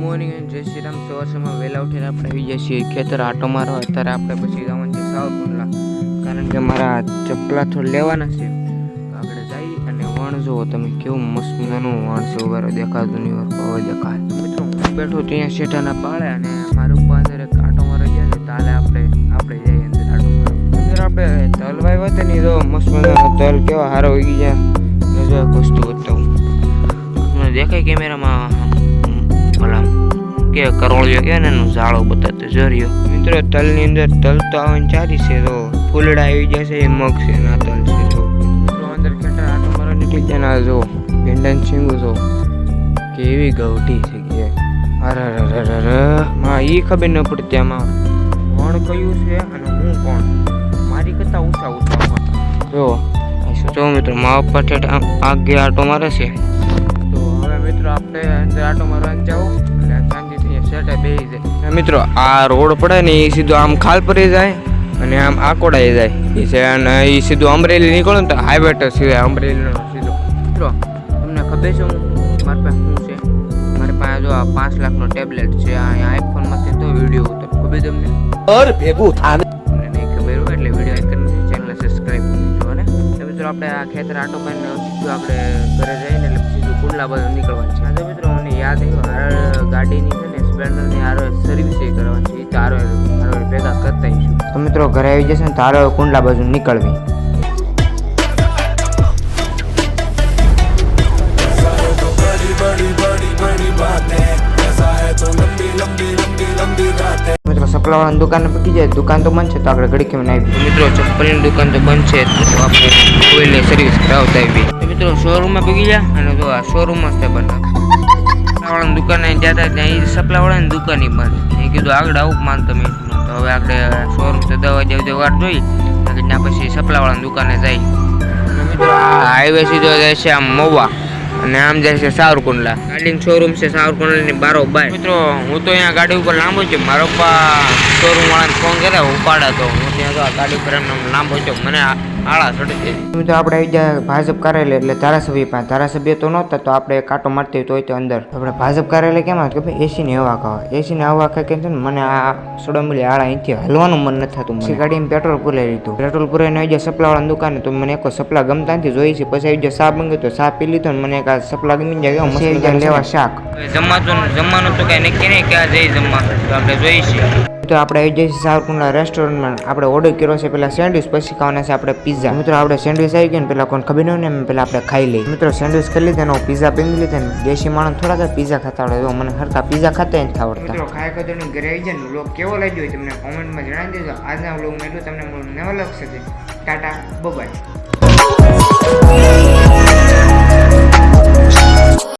Morning and જય શ્રી રામ સવાર સવારમાં વહેલા ઉઠીને આપણે આવી જઈએ છીએ ખેતર. આટો મારો અત્યારે આપણે પછી જવાનું છે સાવરકુંડલા. કારણ કે મારા ચપલા થોડ લેવાના છે. આપણે જઈ અને વણ જુઓ તમે. કેવું મસ્ત મજાનું વણ છે. ઉભારો દેખાતું નહીં વાર હવે દેખાય. મિત્રો, હું બેઠો ત્યાં શેઠાના પાળે અને મારું પાંદર એક આટો મારો ગયા છે. તાલે આપણે આપણે જઈએ અંદર આટો મારો અંદર આપણે તલ વાવ્યા નહીં તો મસ્ત મજાનો તલ કેવા હારો ઉગી ગયા. જો વસ્તુ બતાવું. દેખાય કેમેરામાં કે કરોળિયો કે ને એનું ઝાડો બતાવતો જર્યો મિત્રો તલની અંદર તલ તો આવવાની ચારી છે તો ફૂલડા આવી જશે એ મગ છે ના તલ છે તો. અંદર ખેતર આટો મારવા નીકળી જાય ના જો ભીંડાને છીંગું જો કેવી ગવટી છે કે. અરે માં ઈ ખબર ન પડતી આમાં કોણ કયું છે અને હું કોણ? મારી કરતા ઊંચા ઊંચા જો જો મિત્રો મા પપ્પા ઠેઠ આમ આગે આટો મારે છે. તો હવે મિત્રો આપણે અંદર આટો મારવા જાવ અને મિત્રો આ રોડ પડે ને એ સીધો આમ ખાલ પરી જાય અને આમ આકોડાઈ જાય. એ છે અને એ સીધું અમરેલી નીકળો ને તો હાઈવે તો સીધા અમરેલીનો સીધો. મિત્રો તમને ખબર છે હું મારી પાસે શું છે? મારી પાસે જો આ પાંચ લાખનો ટેબ્લેટ છે આ આઈફોનમાંથી તો વીડિયો ઉતર. ખબર તમને? અર ભેગું થાને. મને નહીં ખબર હોય એટલે વીડિયો લાઈક કરીને ચેનલ સબસ્ક્રાઈબ કરજો અને તો મિત્રો આપણે આ ખેતર આટો કરીને સીધું આપણે ઘરે જઈને એટલે સીધું કુંડલા બાજુ નીકળવાનું છે. આજે મિત્રો મને યાદ આવ્યું હાર ગાડીની છે ને પેનલની આરો સર્વિસ કરવાની છે. તો આરો આરો કરતા તો મિત્રો ઘરે આવી જશે ને તારો આરો કુંડલા બાજુ નીકળવી. મિત્રો સપલાવાળાની દુકાને પકી જાય દુકાન તો બંધ છે તો આપણે ઘડી કેમ આવી મિત્રો ચપ્પલની દુકાન તો બંધ છે તો આપણે કોઈને સર્વિસ કરાવતા આવી મિત્રો શોરૂમમાં પકી જાય અને જો આ શોરૂમમાં જ તે બનાવ સપલાવાળાની દુકાને જ્યાં ત્યાં એ સપલાવાળાની દુકાન બંધ. એ કીધું આગળ આવું માન તમે. તો હવે આપણે શોરૂમ તો દવા જેવી વાર જોઈ. ત્યાં પછી સપલાવાળાની દુકાને જાય. આ હાઈવે સીધો જાય છે આમ મોવા. અને આમ જાય છે સાવરકુંડલા. ગાડીનું શોરૂમ છે સાવરકુંડલાની બારોબાર મિત્રો, હું તો અહીંયા ગાડી ઉપર લાંબો છું. મારો પપ્પા શોરૂમ વાળાને ફોન કર્યા ઉપાડા તો હું ત્યાં તો આ ગાડી ઉપર એમને લાંબો છું. મને આળા ચડી મિત્રો આપણે આવી જાય ભાજપ કાર્યાલય એટલે ધારાસભ્ય પાસે ધારાસભ્ય તો નહોતા તો આપણે કાંટો મારતી હોય તો અંદર. આપણે ભાજપ કાર્યાલય કેમ આવે કે ભાઈ એસીની હવા ખાવા. એસીની હવા ખાઈ કે છે ને મને આ સોડામલી આળા અહીંથી હલવાનું મન નથી થતું પછી ગાડીમાં પેટ્રોલ પુરાઈ લીધું. પેટ્રોલ પુરાઈને આવી જાય સપલાવાળાની દુકાને તો મને એક સપલા ગમતા નથી. જોઈ છે પછી આવી જાય ચા મંગ્યો તો ચા પી લીધો ને મને એક આ સપલા ગમી જાય. મજાનું લેવા શાક. જમવાનું જમવાનું તો કાંઈ નક્કી નહીં ક્યાં જઈ જમવા તો આપણે જોઈશું. છીએ તો આપણે આવી જઈશું સાવરકુંડલા રેસ્ટોરન્ટમાં આપણે ઓર્ડર કર્યો છે પેલા સેન્ડવિચ પછી ખાવાના છે આપણે પિઝા મિત્રો આપણે સેન્ડવિચ આવી ગયો ને પેલા કોણ ખબર નહીં ને એમ પેલા આપણે ખાઈ લઈએ. મિત્રો સેન્ડવિચ ખાઈ લીધા ને પિઝા પીંગી લીધા ને દેશી માણસ થોડા પિઝા ખાતા આવડે. મને હરકા પિઝા ખાતા નથી આવડતા. મિત્રો ખાય કદરનું ઘરે આવી જાય ને લોક કેવો લાગ્યો હોય તમને કોમેન્ટમાં જણાવી દેજો. આજના વ્લોગમાં એટલું તમને નવા લક્ષ છે ટાટા બાય